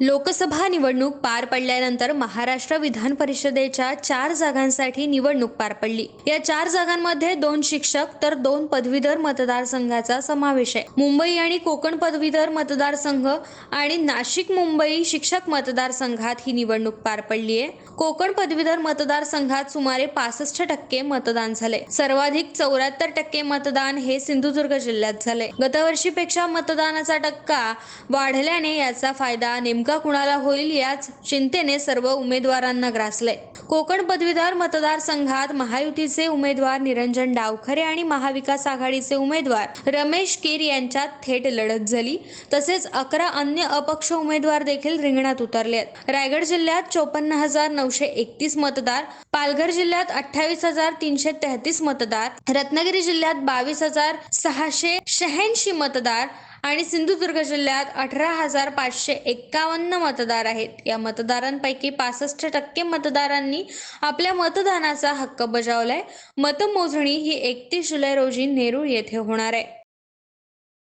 लोकसभा निवडणूक पार पडल्यानंतर महाराष्ट्र विधान परिषदेच्या चार जागांसाठी निवडणूक पार पडली. या चार जागांमध्ये दोन शिक्षक तर दोन पदवीधर मतदारसंघाचा समावेश आहे. मुंबई आणि कोकण पदवीधर मतदारसंघ आणि नाशिक मुंबई शिक्षक मतदारसंघात ही निवडणूक पार पडली आहे. कोकण पदवीधर मतदारसंघात सुमारे पासष्ट टक्के मतदान झाले सर्वाधिक चौऱ्याहत्तर टक्के मतदान हे सिंधुदुर्ग जिल्ह्यात झाले गतवर्षीपेक्षा मतदानाचा टक्का वाढल्याने याचा फायदा नेमका कुणाला होईल याच चिंतेने सर्व उमेदवारांना ग्रासले कोकण पदवीधर मतदारसंघात महायुतीचे उमेदवार निरंजन डावखरे आणि महाविकास आघाडीचे उमेदवार रमेश कीर यांच्यात थेट लढत झाली. तसेच अकरा अन्य अपक्ष उमेदवार देखील रिंगणात उतरले रायगड जिल्ह्यात चोपन्न हजार नऊशे एकतीस मतदार पालघर जिल्ह्यात अठ्ठावीस हजार तीनशे तेहतीस मतदार रत्नागिरी जिल्ह्यात बावीस हजार सहाशे शहाऐंशी मतदार आणि सिंधुदुर्ग जिल्ह्यात अठरा हजार पाचशे एक्कावन्न मतदार आहेत. या मतदारांपैकी पासष्ट टक्के मतदारांनी आपल्या मतदानाचा हक्क बजावलाय. मतमोजणी ही एकतीस जुलै रोजी नेरूळ येथे होणार आहे.